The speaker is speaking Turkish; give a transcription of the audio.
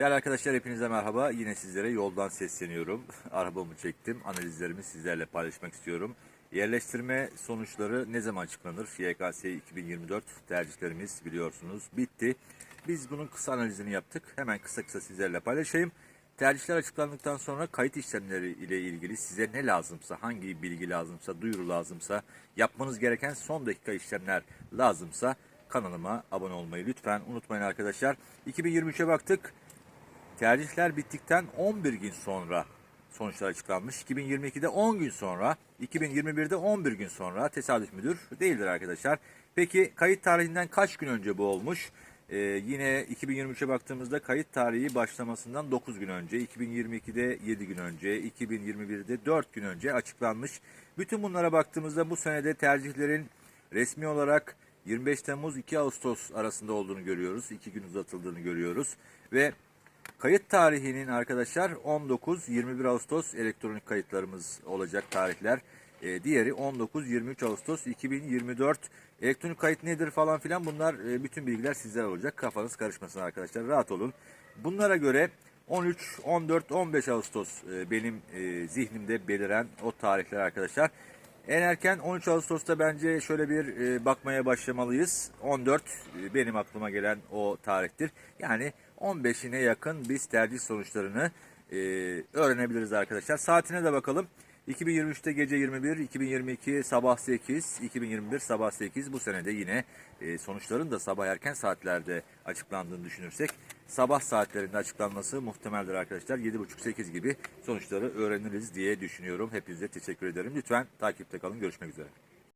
Değerli arkadaşlar hepinize merhaba. Yine sizlere yoldan sesleniyorum. Arabamı çektim. Analizlerimi sizlerle paylaşmak istiyorum. Yerleştirme sonuçları ne zaman açıklanır? YKS 2024 tercihlerimiz biliyorsunuz bitti. Biz bunun kısa analizini yaptık. Hemen kısa kısa sizlerle paylaşayım. Tercihler açıklandıktan sonra kayıt işlemleri ile ilgili size ne lazımsa, hangi bilgi lazımsa, duyuru lazımsa, yapmanız gereken son dakika işlemler lazımsa kanalıma abone olmayı lütfen unutmayın arkadaşlar. 2023'e baktık. Tercihler bittikten 11 gün sonra sonuçlar açıklanmış. 2022'de 10 gün sonra, 2021'de 11 gün sonra tesadüf müdür? Değildir arkadaşlar. Peki kayıt tarihinden kaç gün önce bu olmuş? Ee, yine 2023'e baktığımızda kayıt tarihi başlamasından 9 gün önce, 2022'de 7 gün önce, 2021'de 4 gün önce açıklanmış. Bütün bunlara baktığımızda bu senede tercihlerin resmi olarak 25 Temmuz 2 Ağustos arasında olduğunu görüyoruz. 2 gün uzatıldığını görüyoruz. Ve Kayıt tarihinin arkadaşlar 19-21 Ağustos elektronik kayıtlarımız olacak tarihler. Ee, diğeri 19-23 Ağustos 2024. Elektronik kayıt nedir falan filan bunlar e, bütün bilgiler sizler olacak. Kafanız karışmasın arkadaşlar rahat olun. Bunlara göre 13, 14, 15 Ağustos e, benim e, zihnimde beliren o tarihler arkadaşlar. En erken 13 Ağustos'ta bence şöyle bir e, bakmaya başlamalıyız. 14 e, benim aklıma gelen o tarihtir. Yani 15'ine yakın biz tercih sonuçlarını e, öğrenebiliriz arkadaşlar. Saatine de bakalım. 2023'te gece 21, 2022 sabah 8, 2021 sabah 8 bu senede yine e, sonuçların da sabah erken saatlerde açıklandığını düşünürsek sabah saatlerinde açıklanması muhtemeldir arkadaşlar. 7.30-8 gibi sonuçları öğreniriz diye düşünüyorum. Hepinize teşekkür ederim. Lütfen takipte kalın. Görüşmek üzere.